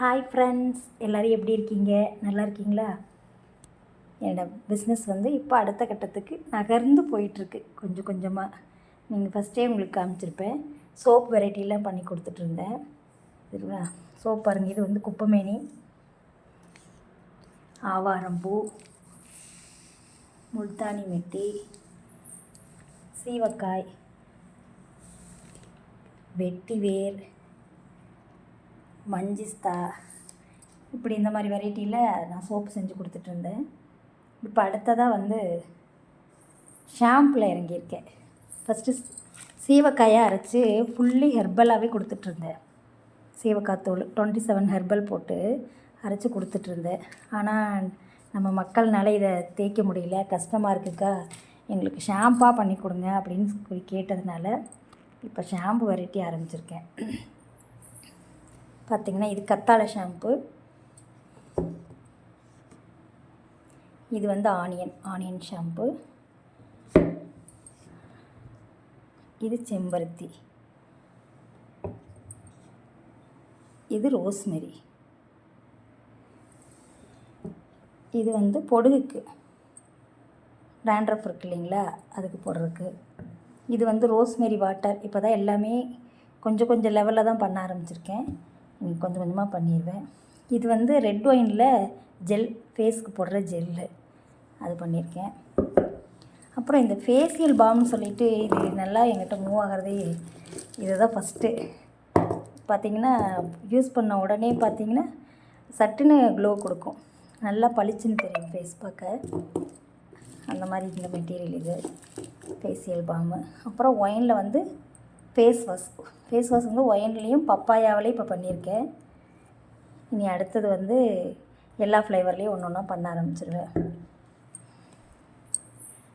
Hi friends எல்லோரும் எப்படி இருக்கீங்க? நல்லா இருக்கீங்களா? என்னோடய பிஸ்னஸ் வந்து இப்போ அடுத்த கட்டத்துக்கு நகர்ந்து போயிட்டுருக்கு. கொஞ்சம் கொஞ்சமாக நீங்கள் ஃபஸ்ட்டே உங்களுக்கு காமிச்சிருப்பேன். சோப் வெரைட்டிலாம் பண்ணி கொடுத்துட்ருந்தேன் சரிங்களா? சோப் பாருங்கள் இது வந்து குப்பைமேனி. ஆவாரம்பூ. முல்தானி மெட்டி சீவக்காய். வெட்டிவேர் மஞ்சிஸ்தா இப்படி இந்த மாதிரி வெரைட்டியில் நான் சோப்பு செஞ்சு கொடுத்துட்ருந்தேன். இப்போ அடுத்ததாக வந்து ஷாம்பில் இறங்கியிருக்கேன். ஃபஸ்ட்டு சீவக்காயை அரைச்சி ஃபுல்லி ஹெர்பலாகவே கொடுத்துட்ருந்தேன். சீவக்காய் தூள் டுவெண்ட்டி செவன் ஹெர்பல் போட்டு அரைச்சி கொடுத்துட்ருந்தேன். ஆனால் நம்ம மக்கள்னால இதை தேய்க்க முடியல கஷ்டமாக இருக்குக்கா எங்களுக்கு ஷாம்பாக பண்ணி கொடுங்க அப்படின்னு சொல்லி கேட்டதுனால இப்போ ஷாம்பு வெரைட்டி ஆரம்பிச்சிருக்கேன். பார்த்திங்கன்னா இது கத்தாழை ஷாம்பு. இது வந்து ஆனியன் ஆனியன் ஷாம்பு. இது செம்பருத்தி. இது ரோஸ்மெரி. இது வந்து பொடுகுக்கு. டேண்ட்ரஃப் இருக்கு இல்லைங்களா? அதுக்கு போடுறதுக்கு. இது வந்து ரோஸ்மெரி வாட்டர். இப்போ தான் எல்லாமே கொஞ்சம் கொஞ்சம் லெவலில் தான் பண்ண ஆரம்பிச்சிருக்கேன். கொஞ்சம் கொஞ்சமாக பண்ணிடுவேன் இது வந்து ரெட் ஒயினில் ஜெல் ஃபேஸ்க்கு போடுற ஜெல்லு அது பண்ணியிருக்கேன் அப்புறம் இந்த ஃபேஷியல் பாம்னு சொல்லிட்டு இது நல்லா எங்கிட்ட மூவ் ஆகிறதே இதுதான் ஃபஸ்ட்டு பார்த்திங்கன்னா யூஸ் பண்ண உடனே பார்த்திங்கன்னா சட்டுன்னு க்ளோ கொடுக்கும். நல்லா பளிச்சுன்னு தெரியும் ஃபேஸ் பார்க்க. அந்த மாதிரி இந்த மெட்டீரியல் இது. ஃபேஷியல் பாமு அப்புறம் ஒயினில் வந்து ஃபேஸ் வாஷ் ஃபேஸ் வாஷ் வந்து ஒயன்லேயும் பப்பாயாவிலையும் இப்போ பண்ணியிருக்கேன். இனி அடுத்தது வந்து எல்லா ஃப்ளேவர்லேயும் ஒன்று ஒன்றா பண்ண ஆரம்பிச்சிருவேன்.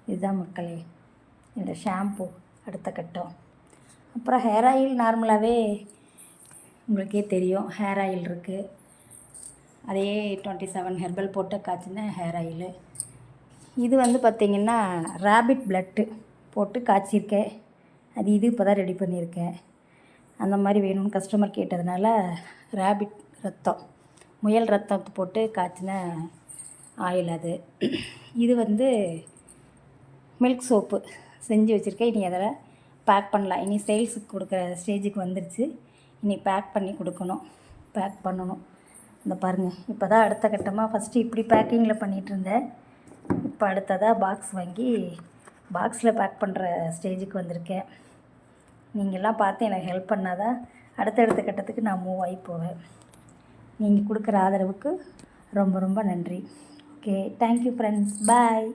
இதுதான் மக்களே இந்த ஷாம்பு அடுத்த கட்டம். அப்புறம் ஹேர் ஆயில் நார்மலாகவே உங்களுக்கே தெரியும் ஹேர் ஆயில் இருக்குது அதே டுவெண்ட்டி செவன் ஹெர்பல் போட்டு காய்ச்சின ஹேர் ஆயிலு இது வந்து பார்த்திங்கன்னா ரேபிட் பிளட்டு போட்டு காய்ச்சிருக்கேன். அது இது இப்போ தான் ரெடி பண்ணியிருக்கேன். அந்த மாதிரி வேணும்னு கஸ்டமர் கேட்டதுனால ரேபிட் ரத்தம் முயல் ரத்தத்தை போட்டு காய்ச்சின ஆயில் அது. இது வந்து மில்க் சோப்பு செஞ்சு வச்சுருக்கேன். இனி அதில் பேக் பண்ணலாம். இனி சேல்ஸுக்கு கொடுக்குற ஸ்டேஜுக்கு வந்துருச்சு. இனி பேக் பண்ணி கொடுக்கணும். பேக் பண்ணணும். இந்த பாருங்கள் இப்போ தான் அடுத்த கட்டமாக ஃபஸ்ட்டு இப்படி பேக்கிங்கில் பண்ணிகிட்டு இருந்தேன். இப்போ அடுத்ததாக பாக்ஸ் வாங்கி பாக்ஸில் பேக் பண்ணுற ஸ்டேஜுக்கு வந்திருக்கேன். நீங்கள்லாம் பார்த்து எனக்கு ஹெல்ப் பண்ணாதான் அடுத்தடுத்த கட்டத்துக்கு நான் மூவ் ஆகி போவேன். நீங்கள் கொடுக்குற ஆதரவுக்கு ரொம்ப ரொம்ப நன்றி. Okay thank you friends bye